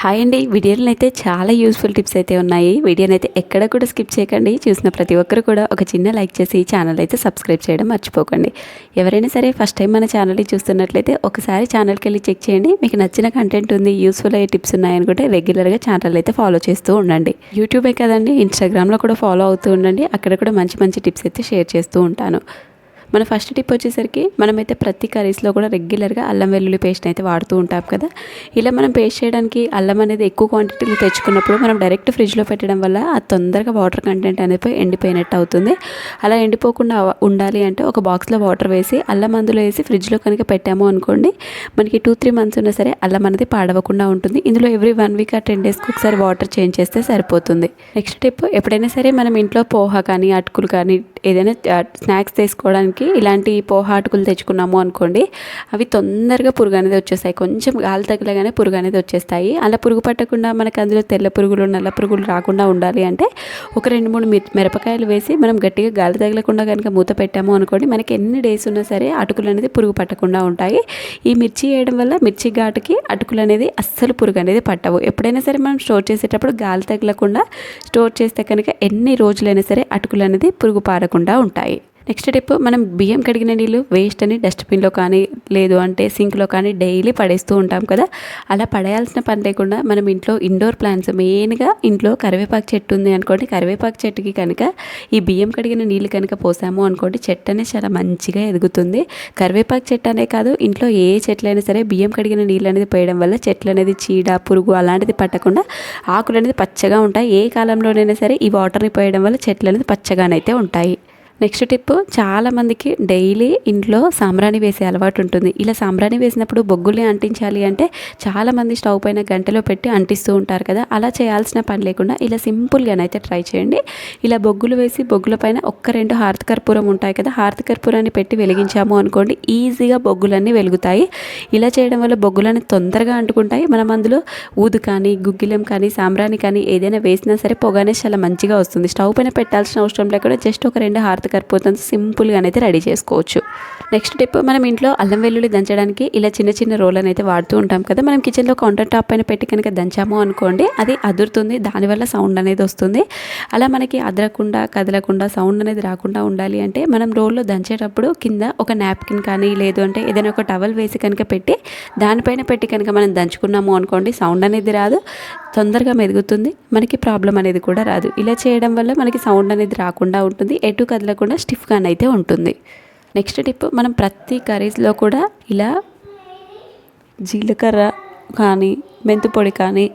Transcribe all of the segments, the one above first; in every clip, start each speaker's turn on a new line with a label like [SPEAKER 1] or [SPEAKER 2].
[SPEAKER 1] Hi అండి. వీడియోలో అయితే చాలా యూస్ఫుల్ టిప్స్ అయితే ఉన్నాయి. వీడియోని అయితే ఎక్కడ కూడా స్కిప్ చేయకండి. చూసిన ప్రతి ఒక్కరు కూడా ఒక చిన్న లైక్ చేసి ఛానల్ అయితే సబ్స్క్రైబ్ చేయడం మర్చిపోకండి. ఎవరైనా సరే ఫస్ట్ టైం మన ఛానల్ని చూస్తున్నట్లయితే ఒకసారి ఛానల్కి వెళ్ళి చెక్ చేయండి. మీకు నచ్చిన కంటెంట్ ఉంది యూస్ఫుల్ అయ్యే టిప్స్ ఉన్నాయనుకుంటే రెగ్యులర్గా ఛానల్ అయితే ఫాలో చేస్తూ ఉండండి. యూట్యూబే కదండి? ఇన్స్టాగ్రామ్లో కూడా ఫాలో అవుతూ ఉండండి. అక్కడ కూడా మంచి మంచి టిప్స్ అయితే షేర్ చేస్తూ ఉంటాను. మన ఫస్ట్ టిప్ వచ్చేసరికి మనమైతే ప్రతి కర్రీస్లో కూడా రెగ్యులర్గా అల్లం వెల్లుల్లి పేస్ట్ అయితే వాడుతూ ఉంటాం కదా. ఇలా మనం పేస్ట్ చేయడానికి అల్లం అనేది ఎక్కువ క్వాంటిటీలో తెచ్చుకున్నప్పుడు మనం డైరెక్ట్ ఫ్రిడ్జ్లో పెట్టడం వల్ల అది తొందరగా వాటర్ కంటెంట్ అనేది ఎండిపోయినట్టు అవుతుంది. అలా ఎండిపోకుండా ఉండాలి అంటే ఒక బాక్స్లో వాటర్ వేసి అల్లం అందులో వేసి ఫ్రిడ్జ్లో కనుక పెట్టాము అనుకోండి మనకి టూ త్రీ మంత్స్ ఉన్నా సరే అల్లం అనేది పాడవకుండా ఉంటుంది. ఇందులో ఎవ్రీ వన్ వీక్ ఆ టెన్ డేస్కి ఒకసారి వాటర్ చేంజ్ చేస్తే సరిపోతుంది. నెక్స్ట్ టిప్ ఎప్పుడైనా సరే మనం ఇంట్లో పోహ కానీ అటుకులు కానీ ఏదైనా స్నాక్స్ తీసుకోవడానికి ఇలాంటి పోహా అటుకులు తెచ్చుకున్నాము అనుకోండి అవి తొందరగా పురుగు అనేది వచ్చేస్తాయి. కొంచెం గాలి తగలగానే పురుగు అనేది వచ్చేస్తాయి. అలా పురుగు పట్టకుండా మనకు అందులో తెల్ల పురుగులు నల్ల పురుగులు రాకుండా ఉండాలి అంటే ఒక రెండు మూడు మిరపకాయలు వేసి మనం గట్టిగా గాలి తగలకుండా కనుక మూత పెట్టాము అనుకోండి మనకి ఎన్ని డేస్ ఉన్నా సరే అటుకులు అనేది పురుగు పట్టకుండా ఉంటాయి. ఈ మిర్చి వేయడం వల్ల మిర్చి ఘాటుకి అటుకులు అనేది అస్సలు పురుగు అనేది పట్టవు. ఎప్పుడైనా సరే మనం స్టోర్ చేసేటప్పుడు గాలి తగలకుండా స్టోర్ చేస్తే కనుక ఎన్ని రోజులైనా సరే అటుకులు అనేది పురుగు పారకుండా లేకుండా ఉంటాయి. నెక్స్ట్ టిప్ మనం బియ్యం కడిగిన నీళ్ళు వేస్ట్ అని డస్ట్బిన్లో కానీ లేదు అంటే సింక్లో కానీ డైలీ పడేస్తూ ఉంటాం కదా. అలా పడేయాల్సిన పని లేకుండా మనం ఇంట్లో ఇండోర్ ప్లాంట్స్ మెయిన్గా ఇంట్లో కరివేపాకు చెట్టు ఉంది అనుకోండి. కరివేపాకు చెట్టుకి కనుక ఈ బియ్యం కడిగిన నీళ్ళు కనుక పోసాము అనుకోండి చెట్టు అనేది చాలా మంచిగా ఎదుగుతుంది. కరివేపాకు చెట్టు అనే కాదు ఇంట్లో ఏ చెట్లైనా సరే బియ్యం కడిగిన నీళ్ళు అనేది పోయడం వల్ల చెట్లు అనేది చీడ పురుగు అలాంటిది పట్టకుండా ఆకులు అనేది పచ్చగా ఉంటాయి. ఏ కాలంలోనైనా సరే ఈ వాటర్ని పోయడం వల్ల చెట్లు అనేది పచ్చగానైతే ఉంటాయి. నెక్స్ట్ టిప్ చాలామందికి డైలీ ఇంట్లో సాంబ్రాణి వేసే అలవాటు ఉంటుంది. ఇలా సాంబ్రాణి వేసినప్పుడు బొగ్గుల్ని అంటించాలి అంటే చాలామంది స్టవ్ పైన గంటలో పెట్టి అంటిస్తూ ఉంటారు కదా అలా చేయాల్సిన పని లేకుండా ఇలా సింపుల్గానైతే ట్రై చేయండి. ఇలా బొగ్గులు వేసి బొగ్గుల పైన ఒక్క రెండు హారతి కర్పూరం ఉంటాయి కదా హారతి కర్పూరాన్ని పెట్టి వెలిగించాము అనుకోండి ఈజీగా బొగ్గులన్నీ వెలుగుతాయి. ఇలా చేయడం వల్ల బొగ్గులన్నీ తొందరగా అంటుకుంటాయి. మనం అందులో ఊదు కానీ గుగ్గిలం కానీ సాంబ్రాణి కానీ ఏదైనా వేసినా సరే పొగానే చాలా మంచిగా వస్తుంది. స్టవ్ పైన పెట్టాల్సిన అవసరం లేకుండా జస్ట్ ఒక రెండు హారతి కరిపోతుంది సింపుల్గానైతే రెడీ చేసుకోవచ్చు. నెక్స్ట్ టిప్ మనం ఇంట్లో అల్లం వెల్లుల్లి దంచడానికి ఇలా చిన్న చిన్న రోలను అయితే వాడుతూ ఉంటాం కదా మనం కిచెన్లో కౌంటర్ టాప్ పైన పెట్టి కనుక దంచాము అనుకోండి అది అదురుతుంది దానివల్ల సౌండ్ అనేది వస్తుంది. అలా మనకి అదరకుండా కదలకుండా సౌండ్ అనేది రాకుండా ఉండాలి అంటే మనం రోల్లో దంచేటప్పుడు కింద ఒక నాప్కిన్ కానీ లేదు అంటే ఏదైనా ఒక టవల్ వేసి కనుక పెట్టి దానిపైన పెట్టి కనుక మనం దంచుకున్నాము అనుకోండి సౌండ్ అనేది రాదు తొందరగా మెదుగుతుంది మనకి ప్రాబ్లం అనేది కూడా రాదు. ఇలా చేయడం వల్ల మనకి సౌండ్ అనేది రాకుండా ఉంటుంది ఎటు కదలకుండా స్టిఫ్గానైతే ఉంటుంది. నెక్స్ట్ టిప్ మనం ప్రతి కర్రీస్లో కూడా ఇలా జీలకర్ర కానీ మెంతు పొడి కానీ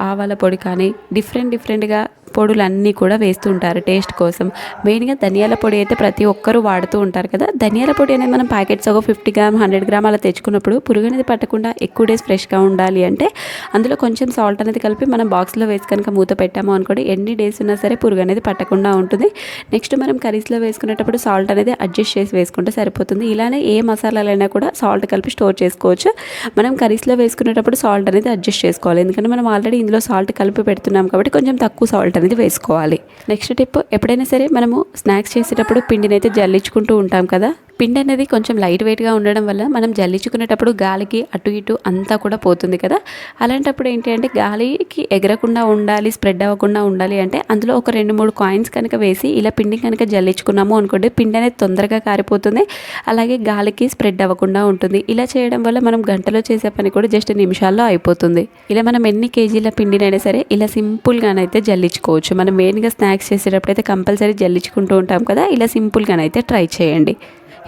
[SPEAKER 1] ఆవాల పొడి కానీ డిఫరెంట్ డిఫరెంట్గా పొడులన్నీ కూడా వేస్తూ ఉంటారు టేస్ట్ కోసం. మెయిన్గా ధనియాల పొడి అయితే ప్రతి ఒక్కరూ వాడుతూ ఉంటారు కదా. ధనియాల పొడి అనేది మనం ప్యాకెట్స్ ఒక ఫిఫ్టీ గ్రామ్ హండ్రెడ్ గ్రామ్ అలా తెచ్చుకున్నప్పుడు పురుగు అనేది పట్టకుండా ఎక్కువ డేస్ ఫ్రెష్గా ఉండాలి అంటే అందులో కొంచెం సాల్ట్ అనేది కలిపి మనం బాక్స్లో వేసి కనుక మూత పెట్టాము అనుకోండి ఎన్ని డేస్ ఉన్నా సరే పురుగు అనేది పట్టకుండా ఉంటుంది. నెక్స్ట్ మనం కర్రీస్లో వేసుకునేటప్పుడు సాల్ట్ అనేది అడ్జస్ట్ చేసి వేసుకుంటే సరిపోతుంది. ఇలానే ఏ మసాలాలైనా కూడా సాల్ట్ కలిపి స్టోర్ చేసుకోవచ్చు. మనం కర్రీస్లో వేసుకునేటప్పుడు సాల్ట్ అనేది అడ్జస్ట్ చేసుకోవాలి. ఎందుకంటే మనం ఆల్రెడీ ఇందులో సాల్ట్ కలిపి పెడుతున్నాం కాబట్టి కొంచెం తక్కువ సాల్ట్ అనేది వేసుకోవాలి. నెక్స్ట్ టిప్ ఎప్పుడైనా సరే మనము స్నాక్స్ చేసేటప్పుడు పిండిని అయితే జల్లించుకుంటూ ఉంటాం కదా? పిండి అనేది కొంచెం లైట్ వెయిట్గా ఉండడం వల్ల మనం జల్లించుకునేటప్పుడు గాలికి అటు ఇటు అంతా కూడా పోతుంది కదా. అలాంటప్పుడు ఏంటి అంటే గాలికి ఎగరకుండా ఉండాలి స్ప్రెడ్ అవ్వకుండా ఉండాలి అంటే అందులో ఒక రెండు మూడు కాయిన్స్ కనుక వేసి ఇలా పిండి కనుక జల్లించుకున్నాము అనుకోండి పిండి అనేది తొందరగా కారిపోతుంది. అలాగే గాలికి స్ప్రెడ్ అవ్వకుండా ఉంటుంది. ఇలా చేయడం వల్ల మనం గంటలో చేసే పని కూడా జస్ట్ నిమిషాల్లో అయిపోతుంది. ఇలా మనం ఎన్ని కేజీల పిండినైనా సరే ఇలా సింపుల్గానైతే జల్లించుకోవచ్చు. మనం మెయిన్గా స్నాక్స్ చేసేటప్పుడు అయితే కంపల్సరీ జల్లించుకుంటూ ఉంటాం కదా. ఇలా సింపుల్గానైతే ట్రై చేయండి.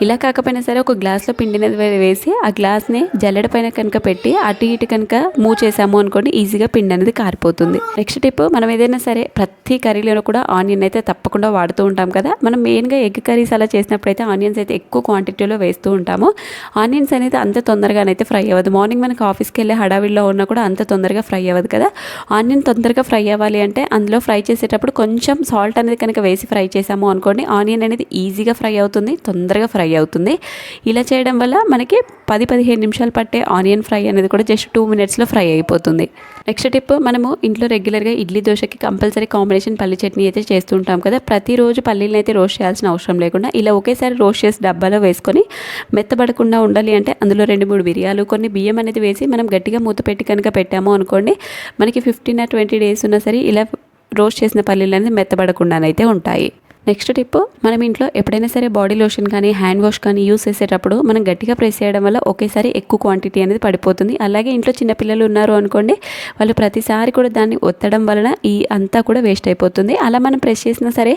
[SPEAKER 1] ఇలా కాకపోయినా సరే ఒక గ్లాస్లో పిండినది వేసి ఆ గ్లాస్ని జల్లెడ పైన కనుక పెట్టి అటు ఇటు కనుక మూవ్ చేసాము అనుకోండి ఈజీగా పిండి అనేది కారిపోతుంది. నెక్స్ట్ టిప్ మనం ఏదైనా సరే ప్రతి కర్రీలోనూ కూడా ఆనియన్ అయితే తప్పకుండా వాడుతూ ఉంటాం కదా. మనం మెయిన్గా ఎగ్ కర్రీస్ అలా చేసినప్పుడు అయితే ఆనియన్స్ అయితే ఎక్కువ క్వాంటిటీలో వేస్తూ ఉంటాము. ఆనియన్స్ అనేది అంత తొందరగానైతే ఫ్రై అవ్వదు. మార్నింగ్ మనకి ఆఫీస్కి వెళ్ళే హడావిడిలో ఉన్నా కూడా అంత తొందరగా ఫ్రై అవ్వదు కదా. ఆనియన్ తొందరగా ఫ్రై అవ్వాలి అంటే అందులో ఫ్రై చేసేటప్పుడు కొంచెం సాల్ట్ అనేది కనుక వేసి ఫ్రై చేసాము అనుకోండి ఆనియన్ అనేది ఈజీగా ఫ్రై అవుతుంది తొందరగా ఫ్రై ఫ్రై అవుతుంది. ఇలా చేయడం వల్ల మనకి పది పదిహేను నిమిషాలు పట్టే ఆనియన్ ఫ్రై అనేది కూడా జస్ట్ టూ మినిట్స్లో ఫ్రై అయిపోతుంది. నెక్స్ట్ టిప్ మనము ఇంట్లో రెగ్యులర్గా ఇడ్లీ దోశకి కంపల్సరీ కాంబినేషన్ పల్లి చట్నీ అయితే చేస్తుంటాం కదా. ప్రతిరోజు పల్లీలను అయితే రోస్ట్ చేయాల్సిన అవసరం లేకుండా ఇలా ఒకేసారి రోస్ట్ చేసి డబ్బాలో వేసుకొని మెత్తబడకుండా ఉండాలి అంటే అందులో రెండు మూడు బిర్యాలు కొన్ని బియ్యం అనేది వేసి మనం గట్టిగా మూత పెట్టి కనుక పెట్టాము అనుకోండి మనకి ఫిఫ్టీన్ ఆర్ ట్వంటీ డేస్ ఉన్నా సరే ఇలా రోస్ట్ చేసిన పల్లీలు అనేది మెత్తబడకుండానైతే ఉంటాయి. నెక్స్ట్ టిప్ మనం ఇంట్లో ఎప్పుడైనా సరే బాడీ లోషన్ కానీ హ్యాండ్ వాష్ కానీ యూస్ చేసేటప్పుడు మనం గట్టిగా ప్రెస్ చేయడం వల్ల ఒకేసారి ఎక్కువ క్వాంటిటీ అనేది పడిపోతుంది. అలాగే ఇంట్లో చిన్నపిల్లలు ఉన్నారు అనుకోండి వాళ్ళు ప్రతిసారి కూడా దాన్ని ఒత్తడం వలన ఈ అంతా కూడా వేస్ట్ అయిపోతుంది. అలా మనం ప్రెస్ చేసినా సరే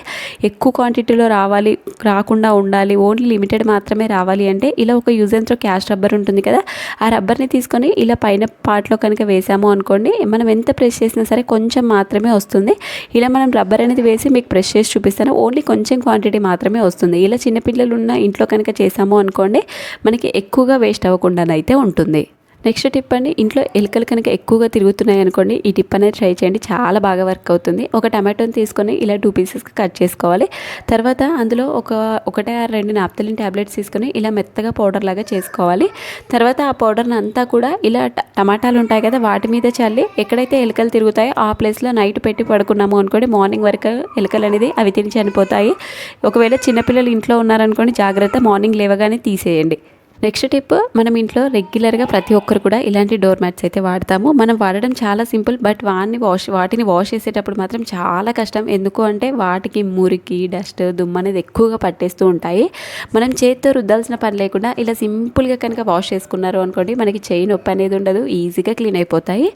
[SPEAKER 1] ఎక్కువ క్వాంటిటీలో రావాలి రాకుండా ఉండాలి ఓన్లీ లిమిటెడ్ మాత్రమే రావాలి అంటే ఇలా ఒక use and throw cash rubber ఉంటుంది కదా ఆ రబ్బర్ని తీసుకొని ఇలా పైన పార్ట్లో కనుక వేసాము అనుకోండి మనం ఎంత ప్రెస్ చేసినా సరే కొంచెం మాత్రమే వస్తుంది. ఇలా మనం రబ్బర్ అనేది వేసి మీకు ప్రెస్ చేసి చూపిస్తాను. ఓన్లీ కొంచెం క్వాంటిటీ మాత్రమే వస్తుంది. ఇలా చిన్నపిల్లలు ఉన్న ఇంట్లో కనుక చేసాము అనుకోండి మనకి ఎక్కువగా వేస్ట్ అవ్వకుండానైతే ఉంటుంది. నెక్స్ట్ టిప్ అండి ఇంట్లో ఎలుకలు కనుక ఎక్కువగా తిరుగుతున్నాయి అనుకోండి ఈ టిప్ అనేది ట్రై చేయండి. చాలా బాగా వర్క్ అవుతుంది. ఒక టమాటోని తీసుకొని ఇలా టూ పీసెస్కి కట్ చేసుకోవాలి. తర్వాత అందులో ఒక ఒకటే ఆ రెండు నాప్తలిన్ ట్యాబ్లెట్స్ తీసుకొని ఇలా మెత్తగా పౌడర్ లాగా చేసుకోవాలి. తర్వాత ఆ పౌడర్ని అంతా కూడా ఇలా టమాటాలు ఉంటాయి కదా వాటి మీద చల్లి ఎక్కడైతే ఎలుకలు తిరుగుతాయో ఆ ప్లేస్లో నైట్ పెట్టి పడుకున్నాము అనుకోండి మార్నింగ్ వరకు ఎలుకలు అనేది అవి తిని చనిపోతాయి. ఒకవేళ చిన్నపిల్లలు ఇంట్లో ఉన్నారనుకోండి జాగ్రత్త మార్నింగ్ లేవగానే తీసేయండి. నెక్స్ట్ టిప్ మనం ఇంట్లో రెగ్యులర్గా ప్రతి ఒక్కరు కూడా ఇలాంటి డోర్ మ్యాట్స్ అయితే వాడతాము. మనం వాడడం చాలా సింపుల్ బట్ వాటిని వాష్ వాటిని వాష్ చేసేటప్పుడు మాత్రం చాలా కష్టం. ఎందుకు అంటే వాటికి మురికి డస్ట్ దుమ్ము అనేది ఎక్కువగా పట్టేస్తూ ఉంటాయి. మనం చేత్తో రుద్దాల్సిన పని లేకుండా ఇలా సింపుల్గా కనుక వాష్ చేసుకున్నారు అనుకోండి మనకి చేయి నొప్పి అనేది ఉండదు ఈజీగా క్లీన్ అయిపోతాయి.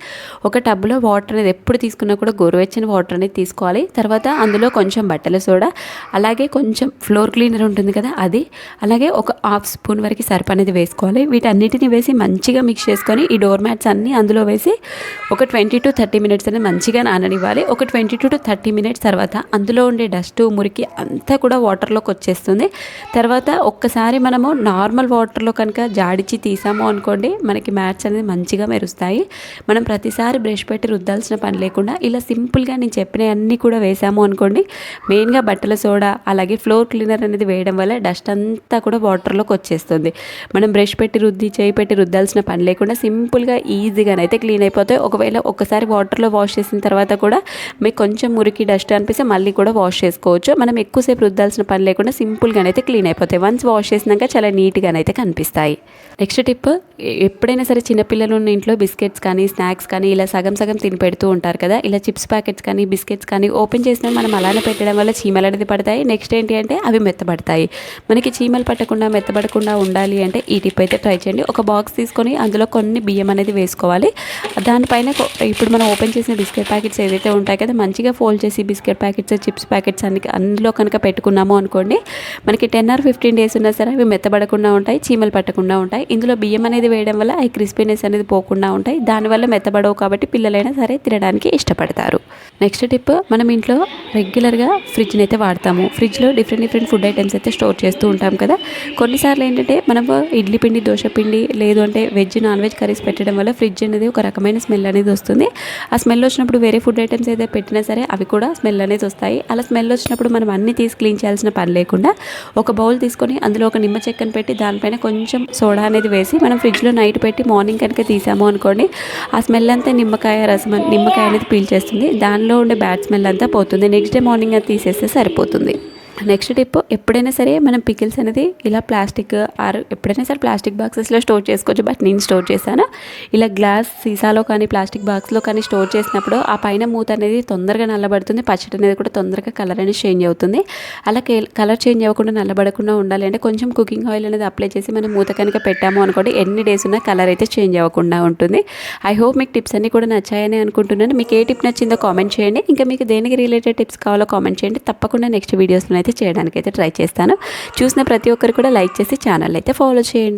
[SPEAKER 1] ఒక టబ్లో వాటర్ అనేది ఎప్పుడు తీసుకున్నా కూడా గోరువెచ్చని వాటర్ అనేది తీసుకోవాలి. తర్వాత అందులో కొంచెం బట్టల సోడా అలాగే కొంచెం ఫ్లోర్ క్లీనర్ ఉంటుంది కదా అది. అలాగే ఒక హాఫ్ స్పూన్ వరకు సర్ఫ్ అనేది వేసుకోవాలి. వీటన్నిటిని వేసి మంచిగా మిక్స్ చేసుకొని ఈ డోర్ మ్యాట్స్ అన్నీ అందులో వేసి ఒక ట్వంటీ టు థర్టీ మినిట్స్ అనేది మంచిగా నాననివ్వాలి. ఒక ట్వంటీ టు థర్టీ మినిట్స్ తర్వాత అందులో ఉండే డస్ట్ మురికి అంతా కూడా వాటర్లోకి వచ్చేస్తుంది. తర్వాత ఒక్కసారి మనము నార్మల్ వాటర్లో కనుక జాడిచి తీసాము అనుకోండి మనకి మ్యాట్స్ అనేది మంచిగా మెరుస్తాయి. మనం ప్రతిసారి బ్రష్ పెట్టి రుద్దాల్సిన పని లేకుండా ఇలా సింపుల్గా నేను చెప్పినవన్నీ కూడా వేసాము అనుకోండి మెయిన్గా బట్టల సోడా అలాగే ఫ్లోర్ క్లీనర్ అనేది వేయడం వల్ల డస్ట్ అంతా కూడా వాటర్లోకి వచ్చేస్తుంది. మనం బ్రష్ పెట్టి రుద్ది చేయి పెట్టి రుద్దాల్సిన పని లేకుండా సింపుల్గా ఈజీగానైతే క్లీన్ అయిపోతాయి. ఒకవేళ ఒకసారి వాటర్లో వాష్ చేసిన తర్వాత కూడా మీకు కొంచెం మురికి డస్ట్ అనిపిస్తే మళ్ళీ కూడా వాష్ చేసుకోవచ్చు. మనం ఎక్కువసేపు రుద్దాల్సిన పని లేకుండా సింపుల్గానైతే క్లీన్ అయిపోతాయి. వన్స్ వాష్ చేసినాక చాలా నీట్గానైతే కనిపిస్తాయి. నెక్స్ట్ టిప్ ఎప్పుడైనా సరే చిన్నపిల్లలు ఉన్న ఇంట్లో బిస్కెట్స్ కానీ స్నాక్స్ కానీ ఇలా సగం సగం తిని పెడుతూ ఉంటారు కదా. ఇలా చిప్స్ ప్యాకెట్స్ కానీ బిస్కెట్స్ కానీ ఓపెన్ చేసినా మనం అలానే పెట్టడం వల్ల చీమలు అనేది పడతాయి. నెక్స్ట్ ఏంటి అంటే అవి మెత్తబడతాయి. మనకి చీమలు పట్టకుండా మెత్తబడకుండా ఉండాలి అంటే ఈ టిప్ అయితే ట్రై చేయండి. ఒక బాక్స్ తీసుకొని అందులో కొన్ని బియ్యం అనేది వేసుకోవాలి. దానిపైన ఇప్పుడు మనం ఓపెన్ చేసిన బిస్కెట్ ప్యాకెట్స్ ఏదైతే ఉంటాయి కదా మంచిగా ఫోల్డ్ చేసి బిస్కెట్ ప్యాకెట్స్ చిప్స్ ప్యాకెట్స్ అన్ని అందులో కనుక పెట్టుకున్నాము అనుకోండి మనకి టెన్ ఆర్ ఫిఫ్టీన్ డేస్ ఉన్నా సరే అవి మెత్తబడకుండా ఉంటాయి చీమలు పట్టకుండా ఉంటాయి. ఇందులో బియ్యం అనేది వేయడం వల్ల అవి క్రిస్పీనెస్ అనేది పోకుండా ఉంటాయి. దానివల్ల మెత్తబడవు కాబట్టి పిల్లలైనా సరే తినడానికి ఇష్టపడతారు. నెక్స్ట్ టిప్ మనం ఇంట్లో రెగ్యులర్గా ఫ్రిడ్జ్ని అయితే వాడతాము. ఫ్రిడ్జ్లో డిఫరెంట్ డిఫరెంట్ ఫుడ్ ఐటమ్స్ అయితే స్టోర్ చేస్తూ ఉంటాం కదా. కొన్నిసార్లు ఏంటంటే మనం ఇడ్లీ పిండి దోశ పిండి లేదు అంటే వెజ్ నాన్ వెజ్ కర్రీస్ పెట్టడం వల్ల ఫ్రిడ్జ్ అనేది ఒక రకమైన స్మెల్ అనేది వస్తుంది. ఆ స్మెల్ వచ్చినప్పుడు వేరే ఫుడ్ ఐటమ్స్ ఏదైతే పెట్టినా సరే అవి కూడా స్మెల్ అనేది వస్తాయి. అలా స్మెల్ వచ్చినప్పుడు మనం అన్ని తీసి క్లీన్ చేయాల్సిన పని లేకుండా ఒక బౌల్ తీసుకొని అందులో ఒక నిమ్మ చెక్కను పెట్టి దానిపైన కొంచెం సోడా అనేది వేసి మనం ఫ్రిడ్జ్లో నైట్ పెట్టి మార్నింగ్ కనుక తీసాము అనుకోండి ఆ స్మెల్ అంతా నిమ్మకాయ రసం నిమ్మకాయ అనేది పీల్చేస్తుంది దానిలో ఉండే బ్యాడ్ స్మెల్ అంతా పోతుంది. నెక్స్ట్ డే మార్నింగ్ అది తీసేస్తే సరిపోతుంది. నెక్స్ట్ టిప్ ఎప్పుడైనా సరే మనం పికిల్స్ అనేది ఇలా ప్లాస్టిక్ ఆర్ ఎప్పుడైనా సరే ప్లాస్టిక్ బాక్సెస్లో స్టోర్ చేసుకోవచ్చు. బట్ నేను స్టోర్ చేశాను. ఇలా గ్లాస్ సీసాలో కానీ ప్లాస్టిక్ బాక్స్లో కానీ స్టోర్ చేసినప్పుడు ఆ పైన మూత అనేది తొందరగా నల్లబడుతుంది. పచ్చడి అనేది కూడా తొందరగా కలర్ అనేది చేంజ్ అవుతుంది. అలా కలర్ చేంజ్ అవ్వకుండా నల్లబడకుండా ఉండాలి. అంటే కొంచెం కుకింగ్ ఆయిల్ అనేది అప్లై చేసి మనం మూత కనుక పెట్టాము అనుకోండి ఎన్ని డేస్ ఉన్నా కలర్ అయితే చేంజ్ అవ్వకుండా ఉంటుంది. ఐ హోప్ మీకు టిప్స్ అన్నీ కూడా నచ్చాయని అనుకుంటున్నాను. మీకు ఏ టిప్ నచ్చిందో కామెంట్ చేయండి. ఇంకా మీకు దేనికి రిలేటెడ్ టిప్స్ కావాలో కామెంట్ చేయండి. తప్పకుండా నెక్స్ట్ వీడియోస్లో అయితే చేయడానికి అయితే ట్రై చేస్తాను. చూసిన ప్రతి ఒక్కరు కూడా లైక్ చేసి ఛానల్ అయితే ఫాలో చేయండి.